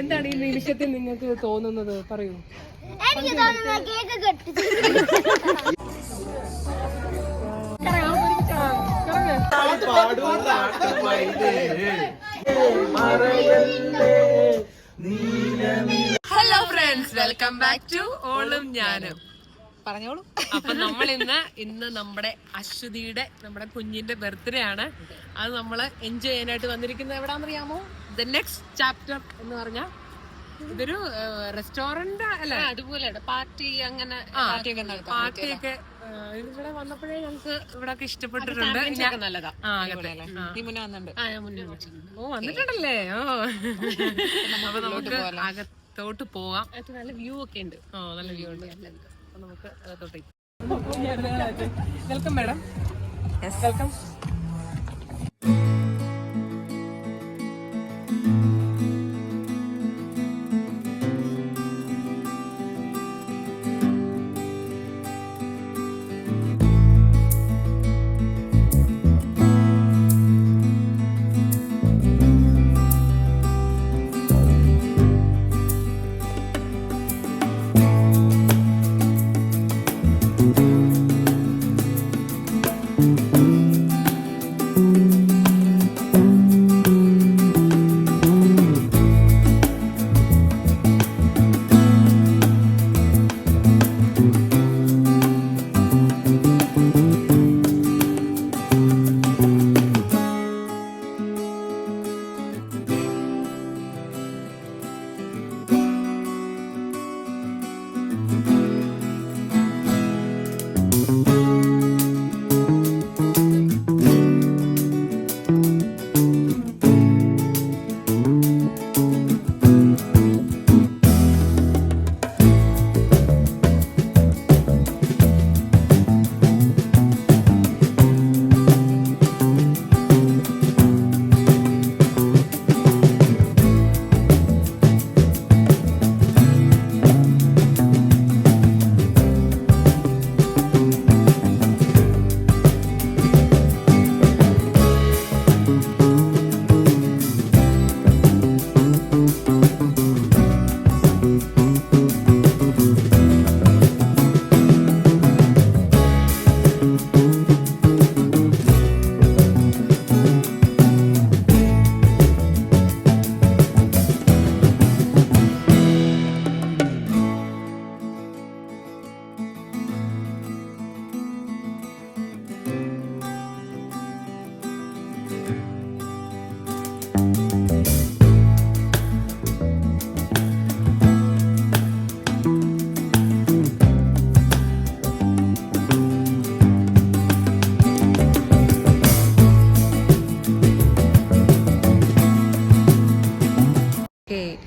എന്താണ് ഈ നിമിഷത്തിൽ നിങ്ങൾക്ക് തോന്നുന്നത്? പറയൂ. എനിക്ക് തോന്നുന്നു കേക്ക് കെട്ടി. Hello friends welcome back to ഓളും ഞാനും. പറഞ്ഞോളൂ. അപ്പൊ നമ്മൾ ഇന്ന് ഇന്ന് നമ്മുടെ അശ്വതിയുടെ നമ്മുടെ കുഞ്ഞിന്റെ ബർത്ത്ഡേ ആണ്. അത് നമ്മൾ എൻജോയ് ചെയ്യാനായിട്ട് വന്നിരിക്കുന്നത് എവിടാന്നറിയാമോ? ദ നെക്സ്റ്റ് ചാപ്റ്റർ എന്ന് പറഞ്ഞ ഇതൊരു റെസ്റ്റോറന്റ് അല്ല? അതുപോലെ പാർട്ടി അങ്ങനെ പാർട്ടിയൊക്കെ ഇവിടെ വന്നപ്പോഴേ ഞങ്ങൾക്ക് ഇവിടെ ഒക്കെ ഇഷ്ടപ്പെട്ടിട്ടുണ്ട് ഓ വന്നിട്ടുണ്ടല്ലേ? ഓ. അപ്പൊ നമുക്ക് അകത്തോട്ട് പോവാം നല്ല വ്യൂ ഒക്കെ ഉണ്ട്. ഓ നല്ല വ്യൂ ഉണ്ട്. നമുക്ക് അകത്തോട്ടേക്ക് വെൽക്കം മാഡം വെൽക്കം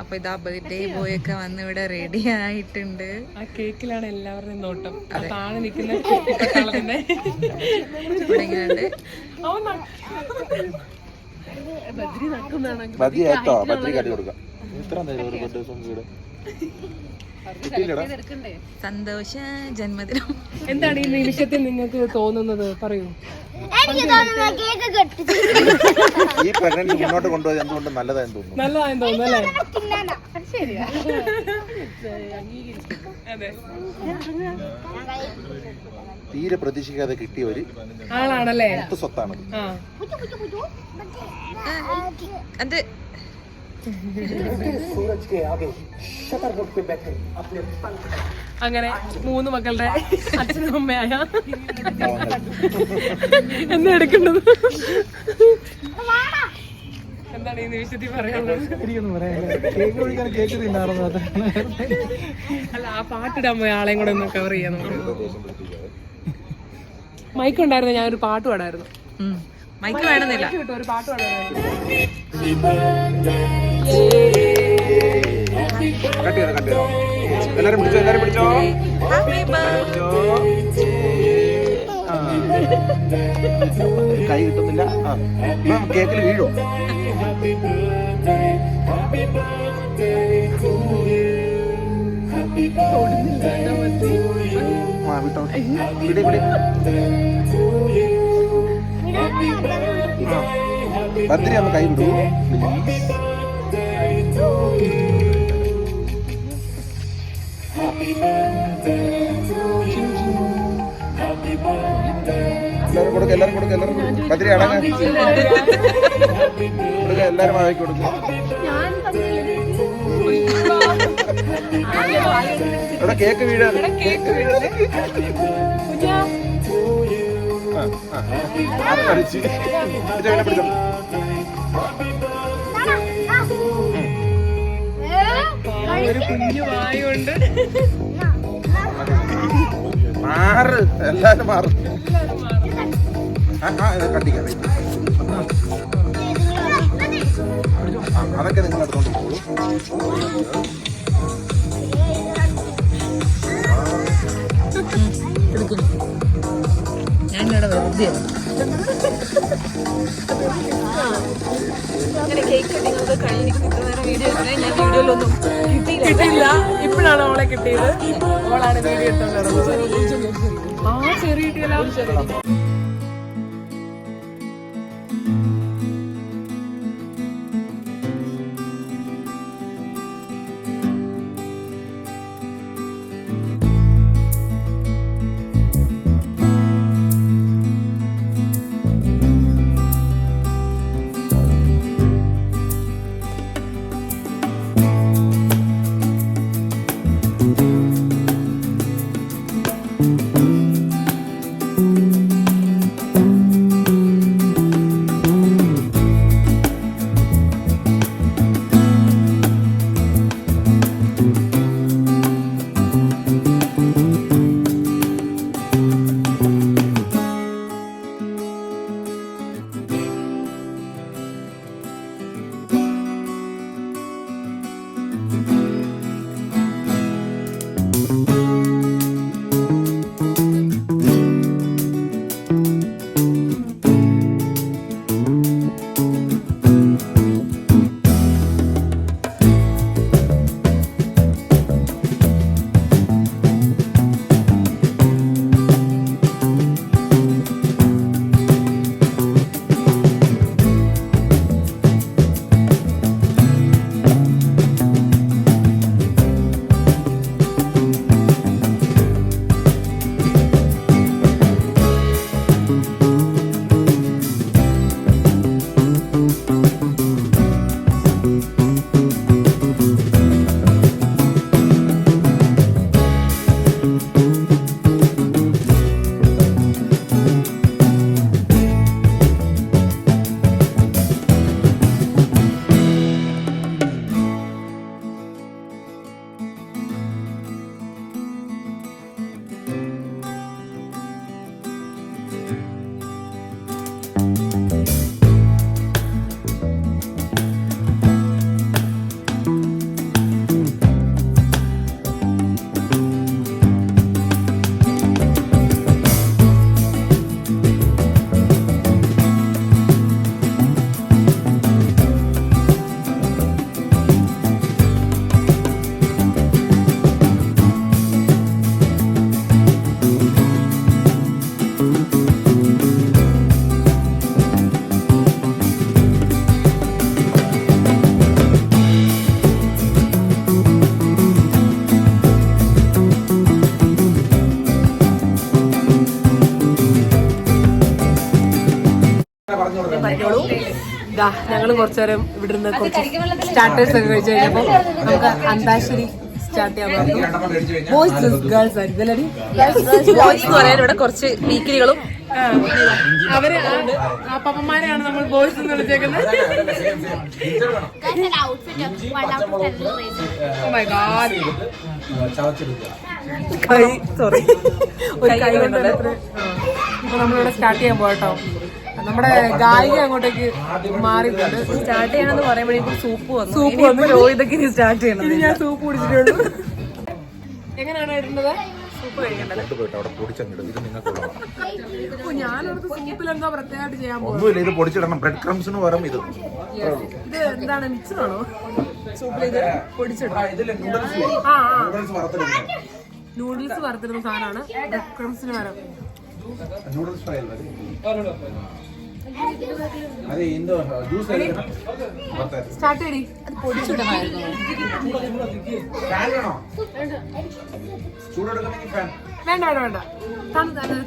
അപ്പൊ ഇതാ ബർത്ത്ഡേ ബോയ് ഒക്കെ വന്ന് ഇവിടെ റെഡി ആയിട്ടുണ്ട്. ആ കേക്കിലാണ് എല്ലാവരുടെയും നോട്ടം. താഴെ നിൽക്കുന്ന കുട്ടിപ്പട്ടാളത്തിന്റെ ഇവിടെ ഇങ്ങനെയുണ്ട് അവൻ ന- ബദ്രി കേട്ടോ ബദ്രി കാട്ടി കൊടുക്കാം. എത്ര നേരം ഒരു ബർത്ത്ഡേ സോങ് വീട് കിട്ടിയില്ലടാ. സന്തോഷ ജന്മദിനം. എന്താണ് ഈ നിമിഷത്തിൽ നിങ്ങൾക്ക് തോന്നുന്നത്? പറയൂ. എനിക്ക് തോന്നുന്നു കേക്ക് കെട്ടി. ഈ പെണ്ണിനെ മുന്നോട്ട് കൊണ്ടുപോയത് എന്തുകൊണ്ട് നല്ലതായി തോന്നുന്നു? നല്ലതായി തോന്നുന്നു അല്ലേ? തിന്നാനാ. അതെ. തീരെ പ്രതീക്ഷിക്കാതെ കിട്ടിയ ഒരു ആളാണല്ലേ? മുത്ത് സ്വത്താണ്. അത് അങ്ങനെ മൂന്ന് മക്കളുടെ അച്ഛനും അമ്മയായ എന്താ എടുക്കേണ്ടത്. എന്താണ് ഈ നിമിഷത്തിൽ പറയാനുള്ളത്? അല്ല ആ പാട്ടിടാൻ പോയ ആളെയും കൂടെ ഒന്ന് കവർ ചെയ്യാൻ നമുക്ക് മൈക്ക് ഉണ്ടായിരുന്നു ഞാൻ ഒരു പാട്ട് പാടായിരുന്നു. മൈക്ക് വേണമെന്നില്ല. കിട്ടും ഒരു പാട്ട് എല്ലാരും പിടിച്ചോ എല്ലാരും പിടിച്ചോ. കൈ കിട്ടുന്നില്ല കേക്കിൽ വീഴും ആ വിട്ടോ. ഇവിടെ ഇവിടെ ബർത്ത്ഡേ നമ്മൾ കൈ വിടൂ എല്ലാരും കൊടുക്ക എല്ലാരും കൊടുക്ക എല്ലാരും ബർത്ത്ഡേ അടങ്ങ. കൊടുക്ക എല്ലാരും വാങ്ങിക്കൊടുക്കും. ഇവിടെ കേക്ക് വീഴാണ് കേക്ക് ആ, ആ. ആ, കഴിച്ച്. ഇത് ഇങ്ങനെ പിടിച്ചോ. ഒരു കുഞ്ഞു വായുണ്ട് മാറ് എല്ലാരും മാറും ആ, ആ, ഇത് കട്ടിക്കാം അതൊക്കെ നിങ്ങൾ എടുത്തോണ്ട് പോകൂ ഞാനിവിടെ വെറുതെ കിട്ടിയില്ല. ഇപ്പോഴാണ് അവളെ കിട്ടിയത്. അവളാണ് വീഡിയോ എടുത്തോണ്ട് നടന്നത്. ആ ചെറിയ കിട്ടിയല്ലോ പറഞ്ഞോളൂ. ഇതാ ഞങ്ങളും കുറച്ചുനേരം ഇവിടെ നിന്ന് കുറച്ച് സ്റ്റാർട്ടേഴ്സ് ഒക്കെ കഴിച്ചു കഴിഞ്ഞപ്പോ നമുക്ക് അന്താക്ഷരി സ്റ്റാർട്ട് ചെയ്യാൻ ബോയ്സ് ഗേൾസ് ആയിരിക്കും അല്ലേ ബോയ്സ് എന്ന് പറയാൻ ഇവിടെ കുറച്ച് വീക്കിലികളും അവർ ആ പപ്പന്മാരെയാണ് നമ്മൾ ബോയ്സ് എന്ന് വിളിച്ചേക്കുന്നത്. Oh. കൈ സോറി ഒരു കൈ കൊണ്ട് എത്ര- ആ. ഇപ്പൊ നമ്മളിവിടെ സ്റ്റാർട്ട് ചെയ്യാൻ പോകട്ടോ നമ്മുടെ ഗായിക അങ്ങോട്ടേക്ക് മാറിയിട്ടുണ്ട് സ്റ്റാർട്ട് ചെയ്യണമെന്ന് പറയുമ്പോഴേക്കും സൂപ്പ് വന്നു സൂപ്പ് വന്നു. രോഹിതൊക്കെ ഇനി സ്റ്റാർട്ട് ചെയ്യണം. ഇത് ഞാൻ സൂപ്പ് കുടിച്ചിട്ടുള്ളൂ. എങ്ങനെയാണ് ഇടേണ്ടത്? സൂപ്പിൽ എന്തോ പ്രത്യേകമായിട്ട് ചെയ്യാൻ പോകും ഇത് പൊടിച്ചിടണം. ബ്രെഡ് ക്രംസ് എന്ന് പറയും ഇത്. ഇത് എന്താണ്? മിക്സറാണോ സൂപ്പിലേക്ക് ആ ആ നൂഡിൽസ് വറുത്തിരുന്ന സാധനമാണ്. ക്രംസിന് പകരം. നൂഡിൽസ് ഫ്രൈ അല്ലേ അതെ എന്തോ ജ്യൂസ് എടുക്കണം വറുത്തത്. സ്റ്റാർട്ട് ചെയ്തി പൊടിച്ചിടണമായിരുന്നു ഫാൻ വേണോ ചൂടെടുക്കണമെങ്കിൽ ഫാൻ. വേണ്ട വേണ്ട വേണ്ട.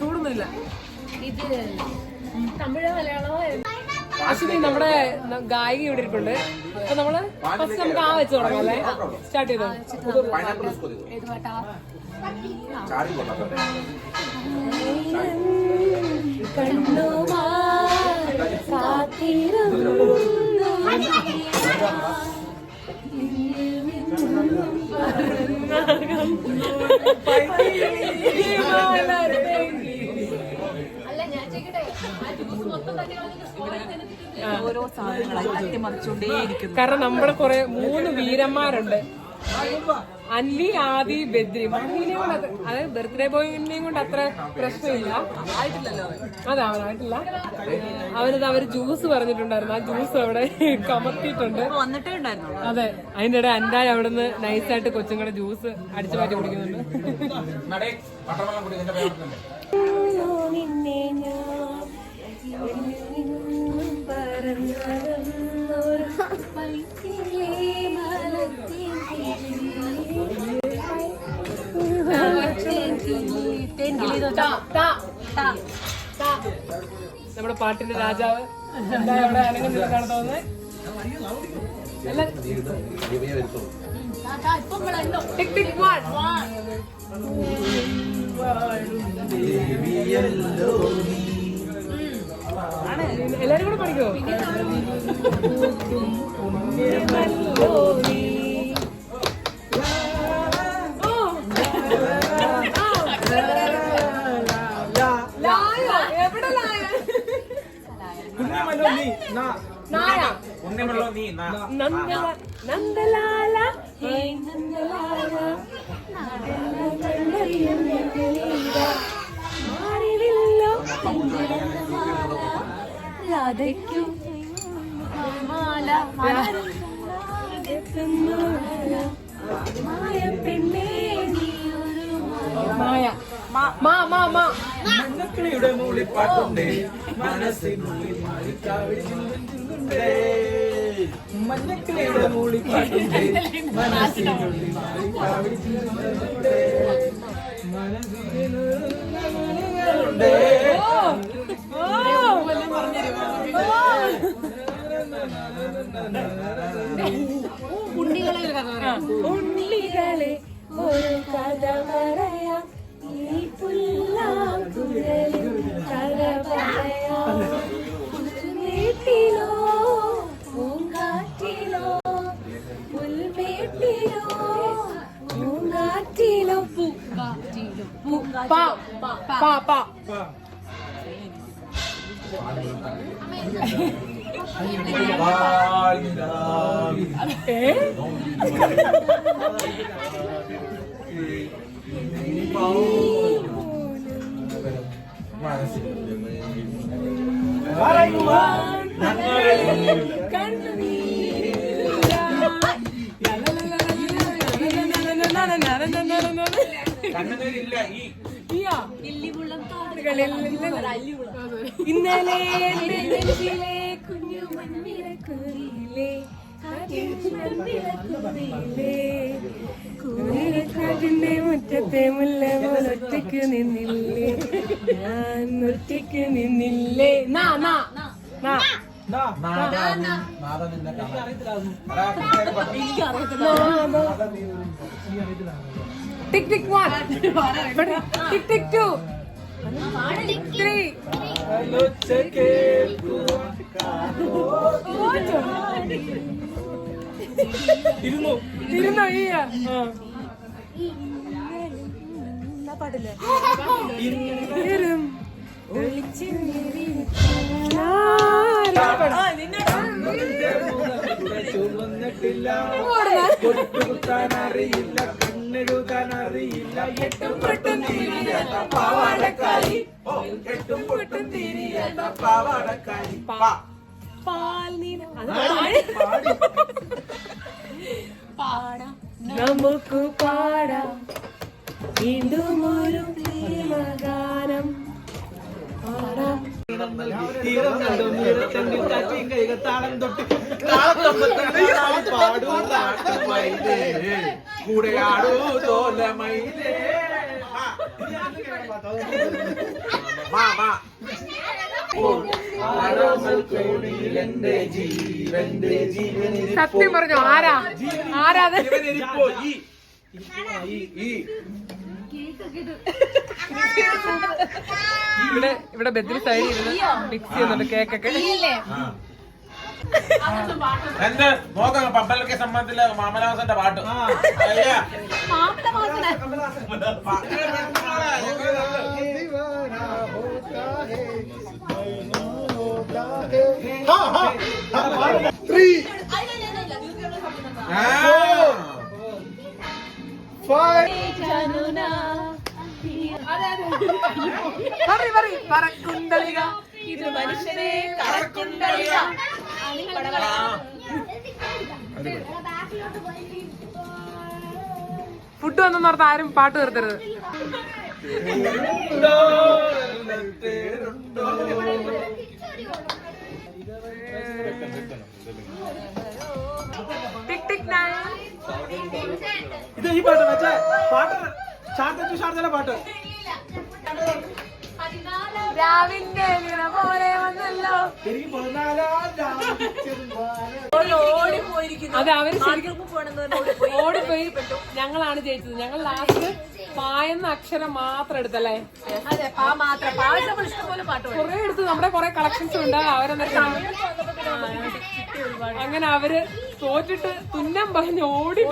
ചൂടൊന്നുമില്ല. ഇത് അശ്വതി നമ്മുടെ ഗായിക ഇവിടെ ഇരിപ്പുണ്ട്. അപ്പൊ നമ്മൾ ഫസ്റ്റ് നമുക്ക് ആ വെച്ച് തുടങ്ങാം അല്ലേ? സ്റ്റാർട്ട് ചെയ്തോ? ഏത് പാട്ടാ. ഓരോ സാധനങ്ങളായി അട്ടിമറിച്ചുകൊണ്ടേയിരിക്കുന്നു കാരണം നമ്മുടെ കുറെ മൂന്ന് വീരന്മാരുണ്ട്. അൻലി ആദി ബദ്രി. അൻലിനെയും കൊണ്ട് അതായത് ബർത്ത്ഡേ ബോയിനെയും കൊണ്ട് അത്ര പ്രശ്നമില്ല. അതെ അവനായിട്ടില്ല അവനത് അവർ ജ്യൂസ് പറഞ്ഞിട്ടുണ്ടായിരുന്നു. ആ ജ്യൂസ് അവിടെ കമർത്തിയിട്ടുണ്ട്. അതെ അതിന്റെ ഇടയിൽ അൻഡായി നിന്ന് നൈസായിട്ട് കൊച്ചുങ്ങളുടെ ജ്യൂസ് അടിച്ചു മാറ്റി കുടിക്കുന്നുണ്ട്. നമ്മുടെ പാട്ടിന്റെ രാജാവ് എന്താ അവിടെ എല്ലാരും കൂടെ പഠിക്കോ നന്ദലാല ഹേ നന്ദലാല മാല മായ പെണ്ണേ മാ മാ മാ മൂളിപ്പാട്ടുണ്ടേ മനസ്സിനുള്ളിൽ മാറിക്കാവിളി ചിന്തും ചിന്തുണ്ടേ. മഞ്ഞക്കിളിയുടെ മൂളിപ്പാട്ടുണ്ടേ മനസ്സിനുള്ളിൽ ചിന്തുണ്ടേ മനസ്സിനുണ്ടേ ഉണ്ണികളെ ഒരു കഥ പറയാം. ഈ പുല്ലാങ്കുഴലിൽ കഥ പറയാം. പാ പാ. ഏ കണ്ണുനീരില്ല. ഈ ഇന്നലെ കുഞ്ഞു കൂരിക്കാട്ടിന്റെ മുറ്റത്തെ മുല്ല ഒറ്റയ്ക്ക് നിന്നില്ലേ ഞാൻ ഒറ്റയ്ക്ക് നിന്നില്ലേ നാ നാ നാ tick tick one tick tick two three ഇരുന്നോ? ഈ ആ. ചുമന്നിട്ടില്ല അറിയില്ല. കണ്ണെഴുതാൻ അറിയില്ല എട്ടും പൊട്ടും തിരിയാത്ത പാവാടക്കാരി. ഓ എട്ടും പൊട്ടും തിരിയാത്ത പാവാടക്കാരി. പാടി. നമുക്ക് പാടാം. വീണ്ടും ഒരു പ്രേമഗാനം പാടാം. തീരം കണ്ടു. നീരത്തണ്ടി കാറ്റിൻ കൈകത്താളം തൊട്ട്. താളത്തമ്പത്തണ്ടി പാടൂ നാട്ടുമയിലേ കൂടെയാടൂ തോലമയിലേ മാ മാ സത്യം പറഞ്ഞോ ആരാ? ആരാ അത്? ഇവിടെ ഇവിടെ ബെദ്രി സൈഡിൽ ഇരുന്ന് മിക്സ് ചെയ്യുന്നുണ്ട് കേക്കൊക്കെ എന്ത്? നോക്കാം പമ്പലൊക്കെ സംബന്ധിച്ചില്ല മാമലവാസന്റെ പാട്ട്. അയ്യാ. പറയ് പറയ് പറക്കുണ്ടളിക ഇത് മനുഷ്യനെ കറക്കുണ്ടളിക ഫുഡ് വന്നെന്ന് പറഞ്ഞാൽ ആരും പാട്ട് നിർത്തരുത്. ടിക് ടിക് നൈൻ ഇത് ഈ പാട്ട് മറ്റേ പാട്ട് ഷാർജ ഷാർജല പാട്ട്. രാവിന്റെ നിറ പോലെ വന്നല്ലോ. എനിക്ക് പതിനാലാം അത് അവർ ശരിക്കും ഓടിപ്പോയി. ഞങ്ങളാണ് ജയിച്ചത്. ഞങ്ങൾ ലാസ്റ്റ് പായെന്ന അക്ഷരം മാത്രം എടുത്തല്ലേ? അതെ പാ മാത്രം. പാവം ഇഷ്ടംപോലെ പാട്ട് പാടി. കുറെ എടുത്ത് നമ്മുടെ കുറെ കളക്ഷൻസ് ഉണ്ട്. അവരെന്താ അങ്ങനെ അവർ തോറ്റിട്ട് തുന്നം പറഞ്ഞ് ഓടി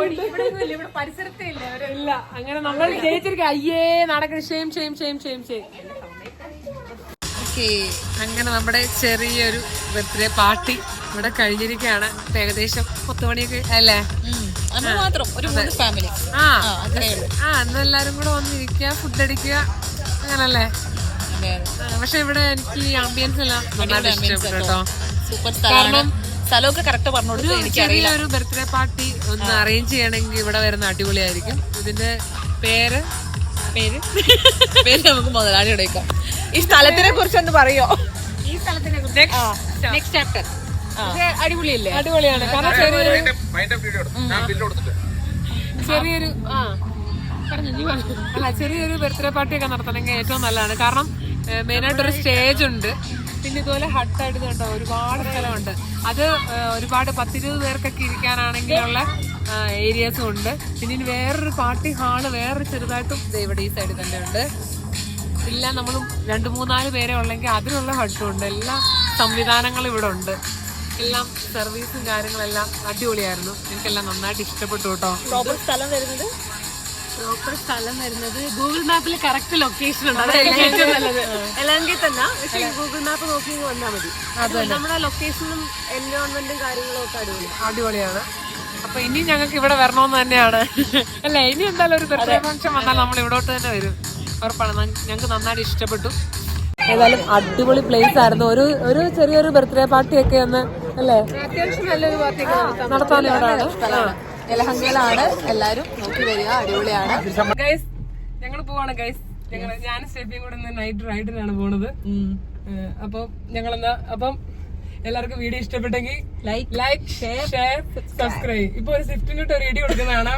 പരിസരത്തേ ഇല്ല അങ്ങനെ നമ്മൾ ജയിച്ചിരിക്കും. അയ്യേ നടക്കണം. Shame shame shame shame shame അങ്ങനെ നമ്മുടെ ചെറിയൊരു ബർത്ത്ഡേ പാർട്ടി ഇവിടെ കഴിഞ്ഞിരിക്കുകയാണ്. ഏകദേശം പത്ത് മണിയൊക്കെ അല്ലേ? മാത്രം ഒരു മൂന്ന് ഫാമിലി ആ. ആ അന്ന് എല്ലാരും കൂടെ വന്നിരിക്കുക ഫുഡ് അടിക്കുക അങ്ങനല്ലേ? പക്ഷെ ഇവിടെ എനിക്ക് ഈ ആംബിയൻസ് എല്ലാം നന്നായിട്ട് ഇഷ്ടപ്പെട്ടു കേട്ടോ. സൂപ്പർ സ്ഥലമാണ്. സ്ഥലമൊക്കെ കറക്റ്റ് പറഞ്ഞു ഒരു ചെറിയൊരു ബർത്ത്ഡേ പാർട്ടി ഒന്ന് അറേഞ്ച് ചെയ്യണമെങ്കിൽ ഇവിടെ വരുന്ന അടിപൊളിയായിരിക്കും. ഇതിന്റെ പേര്? പേര്? പേര് നമുക്ക് മുതലാളി എടുക്കാം ഈ സ്ഥലത്തിനെ കുറിച്ച് ഒന്ന് പറയോ? ഈ സ്ഥലത്തിനെ കുറിച്ച് നെക്സ്റ്റ് ചാപ്റ്റർ അടിപൊളിയല്ലേ? അടിപൊളിയാണ്. കാരണം ചെറിയൊരു ചെറിയൊരു അല്ല ചെറിയൊരു ബർത്ത്ഡേ പാർട്ടി ഒക്കെ നടത്തണമെങ്കിൽ ഏറ്റവും നല്ലതാണ്. കാരണം മെയിനായിട്ട് ഒരു സ്റ്റേജ് ഉണ്ട്. പിന്നെ ഇതുപോലെ ഹട്ടായിട്ട് കണ്ടോ? ഒരുപാട് സ്ഥലമുണ്ട്. അത് ഒരുപാട് പത്തിരുപത് പേർക്കൊക്കെ ഇരിക്കാനാണെങ്കിലുള്ള ഏരിയാസും ഉണ്ട്. പിന്നെ ഇനി വേറൊരു പാർട്ടി ഹാൾ വേറൊരു ചെറുതായിട്ടും ദേ ഇവിടെ ഈ സൈഡിൽ തന്നെ ഉണ്ട്. ഇല്ല നമ്മൾ രണ്ട് മൂന്നാൽ പേരെ ഉള്ളെങ്കിൽ അതിനുള്ള ഹട്ടും ഉണ്ട്. എല്ലാ സംവിധാനങ്ങളും ഇവിടെ ഉണ്ട്. എല്ലാം സർവീസും കാര്യങ്ങളെല്ലാം അടിപൊളിയായിരുന്നു. എനിക്കെല്ലാം നന്നായിട്ട് ഇഷ്ടപ്പെട്ടു കേട്ടോ. പ്രോപ്പർ സ്ഥലം വരുന്നത്? പ്രോപ്പർ സ്ഥലം വരുന്നത് ഗൂഗിൾ മാപ്പിൽ കറക്റ്റ് ലൊക്കേഷൻ ഉണ്ട്. ഏറ്റവും നല്ലത്. എല്ലെങ്കിൽ തന്നെ. പക്ഷേ ഗൂഗിൾ മാപ്പ് നോക്കി വന്നാൽ മതി. നമ്മുടെ ലൊക്കേഷനും എൻവയോൺമെന്റും കാര്യങ്ങളും ഒക്കെ അടിപൊളി. അടിപൊളിയാണ്. അപ്പൊ ഇനി ഞങ്ങൾക്ക് ഇവിടെ വരണമെന്ന് തന്നെയാണ്. അല്ല ഇനി എന്തായാലും ഒരു ബർത്ത്ഡേ ഫംഗ്ഷൻ വന്നാൽ നമ്മൾ ഇവിടോട്ട് തന്നെ വരും. ഉറപ്പാണ്. ഞങ്ങൾക്ക് നന്നായിട്ട് ഇഷ്ടപ്പെട്ടു. ഏതായാലും അടിപൊളി പ്ലേസ് ആയിരുന്നു. ഒരു ഒരു ചെറിയൊരു ബർത്ത്ഡേ പാർട്ടി ഒക്കെ ഒന്ന് അല്ലേ? അത്യാവശ്യം നല്ലൊരു പാർട്ടി നടത്താൻ ഇവിടെയാണ് യലഹങ്കയിലാണ് എല്ലാരും നോക്കി വരിക അടിപൊളിയാണ്. ഗൈസ് ഞങ്ങൾ പോവാണ് ഗൈസ് ഞങ്ങൾ ഞാനും സ്റ്റെപ്പിയും കൂടെ നൈറ്റ് റൈഡിനാണ് പോണത്. അപ്പൊ ഞങ്ങളെന്നാ അപ്പം എല്ലാവർക്കും വീഡിയോ ഇഷ്ടപ്പെട്ടെങ്കിൽ ലൈക്ക് ലൈക്ക് ഷെയർ സബ്സ്ക്രൈബ് ഇപ്പൊ ഒരു സ്വിഫ്റ്റിനിട്ട് ഒരു ഇടി കൊടുക്കുന്നതാണ്.